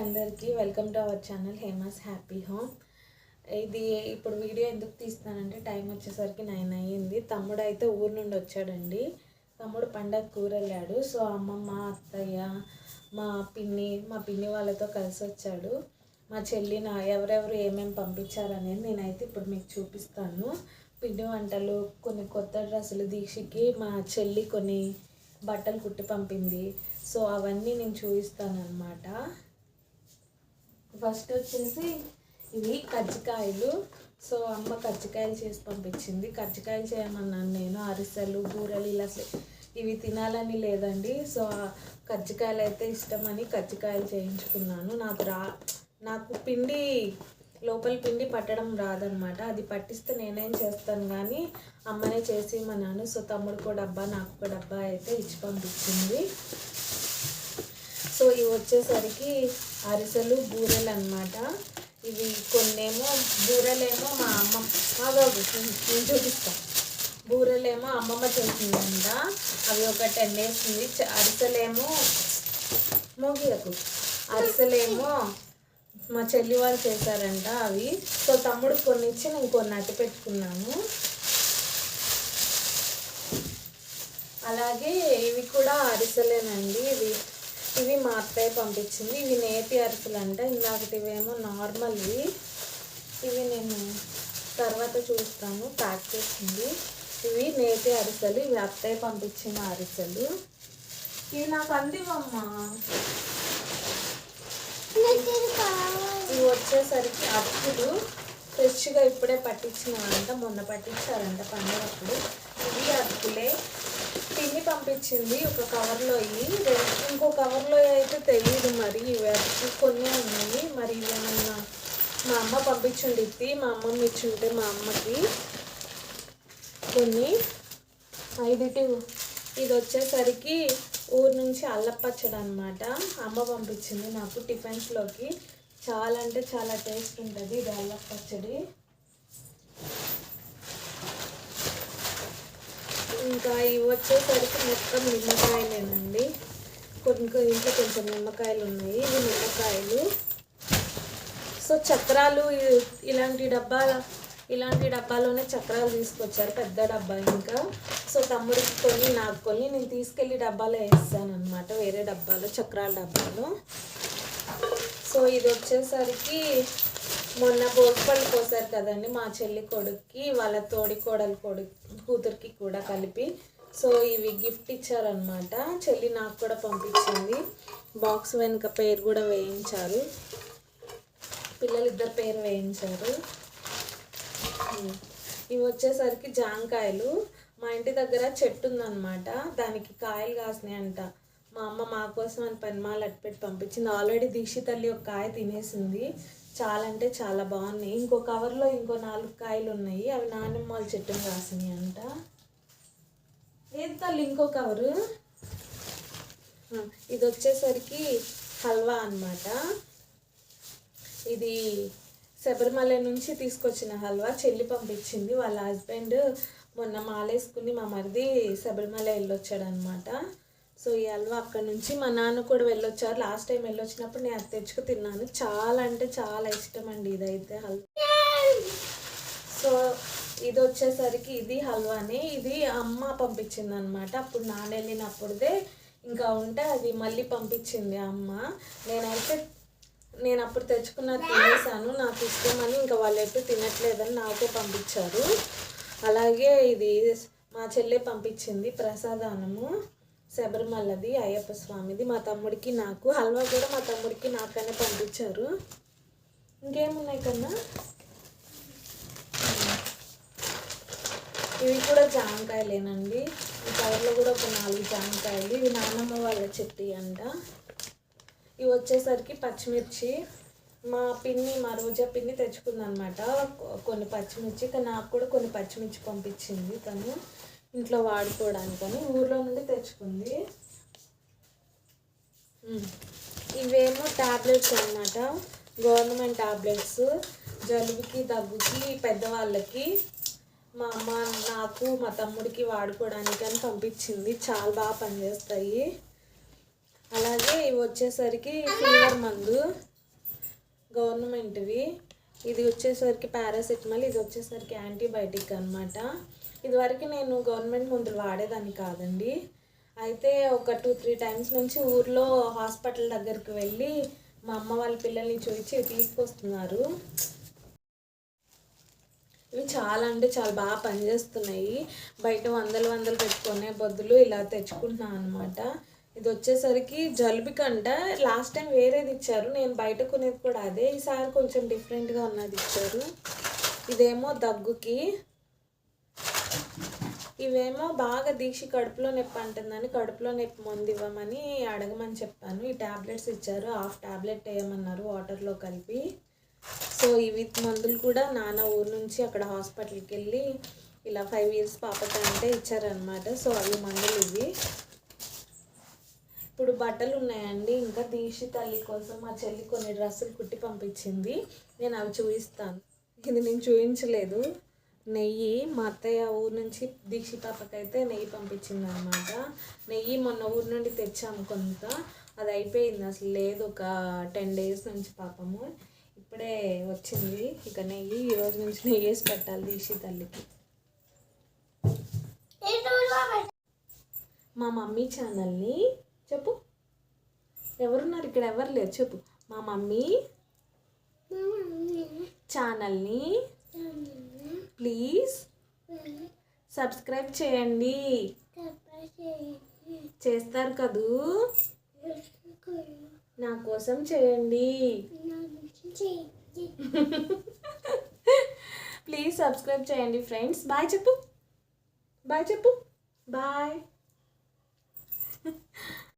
అందరికీ welcome to our channel Hema's happy home. ఇది ఇప్పుడు వీడియో ఎందుకు తీస్తానంటే టైం వచ్చేసరికి నైన్ అయ్యింది. తమ్ముడు అయితే ఊరు నుండి వచ్చాడండి. తమ్ముడు పండగ కూర వెళ్ళాడు సో అమ్మమ్మ అత్తయ్య మా పిన్ని మా పిన్ని వాళ్ళతో కలిసి వచ్చాడు. మా చెల్లి నా ఎవరెవరు ఏమేమి పంపించారనేది నేనైతే ఇప్పుడు మీకు చూపిస్తాను. పిండి వంటలు కొన్ని కొత్త డ్రెస్సులు దీక్షకి మా చెల్లి కొన్ని బట్టలు కుట్టి పంపింది. సో అవన్నీ నేను చూపిస్తాను అనమాట ఫస్ట్ వచ్చేసి ఇవి కజ్జికాయలు. సో అమ్మ కజ్జికాయలు చేసి పంపించింది. కజ్జికాయలు చేయమన్నాను నేను. అరిసెలు బూరెలు ఇలా ఇవి తినాలని లేదండి. సో కజ్జికాయలు అయితే ఇష్టమని కజ్జికాయలు చేయించుకున్నాను. నాకు రా నాకు పిండి లోపల పిండి పట్టడం రాదనమాట. అది పట్టిస్తే నేనేం చేస్తాను కానీ అమ్మనే చేసి ఇమ్మన్నాను. సో తమ్ముడు కూడా డబ్బా నాకు ఒక డబ్బా అయితే ఇచ్చి పంపించింది. సో ఇవి వచ్చేసరికి అరిసెలు బూరెలు అన్నమాట ఇవి కొన్నేమో బూరెలేమో మా అమ్మ ఆగాగు, నేను చూపిస్తాం. బూరెలేమో అమ్మమ్మ చేసిందంట. అవి ఒక టెన్ డేస్ ఉంది. అరిసెలేమో మోగియకు. అరిసెలేమో మా చెల్లి వాళ్ళు చేశారంట అవి. సో తమ్ముడు కొన్ని ఇచ్చి నేను కొన్ని అట్టి పెట్టుకున్నాను. అలాగే ఇవి కూడా అరిసెలేనండి. మా అత్తయ్య పంపించింది. ఇవి నేతి అరిసెలు అంట ఇందాకటివేమో నార్మల్వి. ఇవి నేను తర్వాత చూస్తాను. ప్యాక్ చేసింది ఇవి నేతి అరిసెలు. ఇవి అత్తయ్య పంపించిన అరిసెలు. ఇవి నాకు అందివమ్మా ఇవి వచ్చేసరికి అప్పులు ఫ్రెష్గా ఇప్పుడే పట్టించినారంట మొన్న పట్టించారంట పండుగప్పుడు. ఇవి అప్పులే అన్నీ పంపించింది ఒక కవర్లో ఇవి ఇంకో కవర్లో అయితే తెలియదు మరి. ఇవి కొన్ని ఉన్నాయి. మరి ఏమన్నా మా అమ్మ పంపించండి మా అమ్మమ్మ ఇచ్చుంటే మా అమ్మకి కొన్ని. ఐదుటి ఇది వచ్చేసరికి ఊరు నుంచి అల్లపచ్చడి అనమాట అమ్మ పంపించింది నాకు టిఫిన్స్లోకి. చాలా అంటే చాలా టేస్ట్ ఉంటుంది ఇది అల్లపచ్చడి. ఇంకా ఇవి వచ్చేసరికి మొత్తం నిమ్మకాయలేనండి. కొన్ని ఇంట్లో కొంచెం నిమ్మకాయలు ఉన్నాయి. ఇవి నిమ్మకాయలు. సో చక్రాలు ఇలాంటి డబ్బా ఇలాంటి డబ్బాలోనే చక్రాలు తీసుకొచ్చారు. పెద్ద డబ్బా ఇంకా. సో తమ్ముడికి కొన్ని నాకు కొన్ని. నేను తీసుకెళ్ళి డబ్బాలో వేస్తాను అనమాట వేరే డబ్బాలో చక్రాల డబ్బాలో. సో ఇది వచ్చేసరికి మొన్న భోగిపళ్ళు పోసారు కదండి మా చెల్లి కొడుక్కి వాళ్ళ తోడి కోడలు కొడుకు కూతురికి కూడా కలిపి. సో ఇవి గిఫ్ట్ ఇచ్చారనమాట చెల్లి నాకు కూడా పంపించింది. బాక్స్ వెనుక పేరు కూడా వేయించారు. పిల్లలు ఇద్దరు పేరు వేయించారు. ఇవి వచ్చేసరికి జాంకాయలు. మా ఇంటి దగ్గర చెట్టు ఉందన్నమాట. దానికి కాయలు కాసినాయి అంట మా అమ్మ మా కోసం అని పనిమాలు అట్టుపెట్టి పంపించింది. ఆల్రెడీ దీక్షి తల్లి ఒక కాయ తినేసింది. చాలా అంటే చాలా బాగున్నాయి. ఇంకో కవర్లో ఇంకో నాలుగు కాయలు ఉన్నాయి. అవి నాన్నమ్మ వాళ్ళ చెట్టుని అంట. ఏది తల్లి ఇంకో కవరు ఇది వచ్చేసరికి హల్వా అన్నమాట. ఇది శబరిమల నుంచి తీసుకొచ్చిన హల్వా. చెల్లి పంపించింది. వాళ్ళ హస్బెండ్ మొన్న మాలేసుకుని మా మరిది శబరిమల వెళ్ళొచ్చాడనమాట సో ఈ హల్వా అక్కడ నుంచి మా నాన్న కూడా వెళ్ళొచ్చారు. లాస్ట్ టైం వెళ్ళొచ్చినప్పుడు నేను అది తెచ్చుకు తిన్నాను. చాలా అంటే చాలా ఇష్టం అండి ఇదైతే హల్వా. సో ఇది వచ్చేసరికి ఇది హల్వాని. ఇది అమ్మ పంపించింది అనమాట అప్పుడు నాన్న వెళ్ళినప్పుడుదే ఇంకా ఉంటే అది మళ్ళీ పంపించింది అమ్మ. నేనైతే నేను అప్పుడు తెచ్చుకున్న తినేసాను. నాకు ఇష్టమని ఇంకా వాళ్ళు ఎటు తినట్లేదని నాకే పంపించారు. అలాగే ఇది మా చెల్లె పంపించింది ప్రసాదానము. శబరిమలది అయ్యప్ప స్వామిది. మా తమ్ముడికి నాకు హల్వా కూడా మా తమ్ముడికి నాకనే పంపించారు. ఇంకేమున్నాయి కన్నా? ఇవి కూడా జామకాయలేనండి. ఈ కవర్లో కూడా ఒక నాలుగు జామకాయలు. ఇవి నాన్నమ్మ వాళ్ళ చెట్టు అంట. ఇవి వచ్చేసరికి పచ్చిమిర్చి. మా పిన్ని మా రోజా పిన్ని తెచ్చుకుందనమాట. కొన్ని పచ్చిమిర్చి కానీ నాకు కూడా కొన్ని పచ్చిమిర్చి పంపించింది తను. ఇంట్లో వాడుకోవడానికని ఊర్లో నుండి తెచ్చుకుంది. ఇవేమో టాబ్లెట్స్ అన్నమాట. Government tablets. జలుబుకి దగ్గుకి పెద్దవాళ్ళకి మా అమ్మ నాకు మా తమ్ముడికి వాడుకోవడానికి అని పంపించింది. చాలా బాగా పనిచేస్తాయి. అలాగే ఇవి వచ్చేసరికి ఫీవర్ మందు గవర్నమెంట్వి. ఇది వచ్చేసరికి పారాసెటమాల్ ఇది వచ్చేసరికి యాంటీబయాటిక్ అనమాట ఇదివరకు నేను గవర్నమెంట్ మందులు వాడేదాన్ని కాదండి. అయితే ఒక టూ త్రీ టైమ్స్ నుంచి ఊర్లో హాస్పిటల్ దగ్గరికి వెళ్ళి మా అమ్మ వాళ్ళ పిల్లల్ని చూపించి తీసుకొస్తున్నారు. ఇవి చాలా అంటే చాలా బాగా పనిచేస్తున్నాయి. బయట వందలు వందలు పెట్టుకునే బదులు ఇలా తెచ్చుకుంటున్నాను అనమాట ఇది వచ్చేసరికి జలుబుకంట లాస్ట్ టైం వేరేది ఇచ్చారు. నేను బయట కొనేది కూడా అదే. ఈసారి కొంచెం డిఫరెంట్గా ఉన్నది ఇచ్చారు. ఇదేమో దగ్గుకి. ఇవేమో బాగా దీక్ష కడుపులో నొప్పి అంటుందని కడుపులో నొప్పి మందు ఇవ్వమని అడగమని చెప్పాను. ఈ ట్యాబ్లెట్స్ ఇచ్చారు. హాఫ్ ట్యాబ్లెట్ వేయమన్నారు వాటర్లో కలిపి. సో ఇవి మందులు కూడా నాన్న ఊరు నుంచి అక్కడ హాస్పిటల్కి వెళ్ళి ఇలా ఫైవ్ ఇయర్స్ పాపకి అంటే ఇచ్చారనమాట సో అవి మందులు ఇవి. ఇప్పుడు బట్టలు ఉన్నాయండి. ఇంకా దీక్షి తల్లి కోసం మా చెల్లి కొన్ని డ్రెస్సులు కుట్టి పంపించింది. నేను అవి చూపిస్తాను ఇది నేను చూపించలేదు నెయ్యి మా అత్తయ్య ఊరు నుంచి దీక్షి పాపకైతే నెయ్యి పంపించింది అనమాట నెయ్యి మొన్న ఊరు నుండి తెచ్చాము కొంత. అది అయిపోయింది. అసలు లేదు ఒక టెన్ డేస్ నుంచి పాపము. ఇప్పుడే వచ్చింది ఇక నెయ్యి. ఈ రోజు నుంచి నెయ్యి వేసి పెట్టాలి దీక్షి తల్లికి. మా మమ్మీ ఛానల్ని చెప్పు. ఎవరున్నారు ఇక్కడ? ఎవరు లేరు? చెప్పు. మా మమ్మీ ఛానల్ని ప్లీజ్ సబ్స్క్రైబ్ చేయండి. చేస్తారు కదూ? నా కోసం చేయండి. ప్లీజ్ సబ్స్క్రైబ్ చేయండి ఫ్రెండ్స్. బాయ్ చెప్పు. బాయ్ చెప్పు. బాయ్.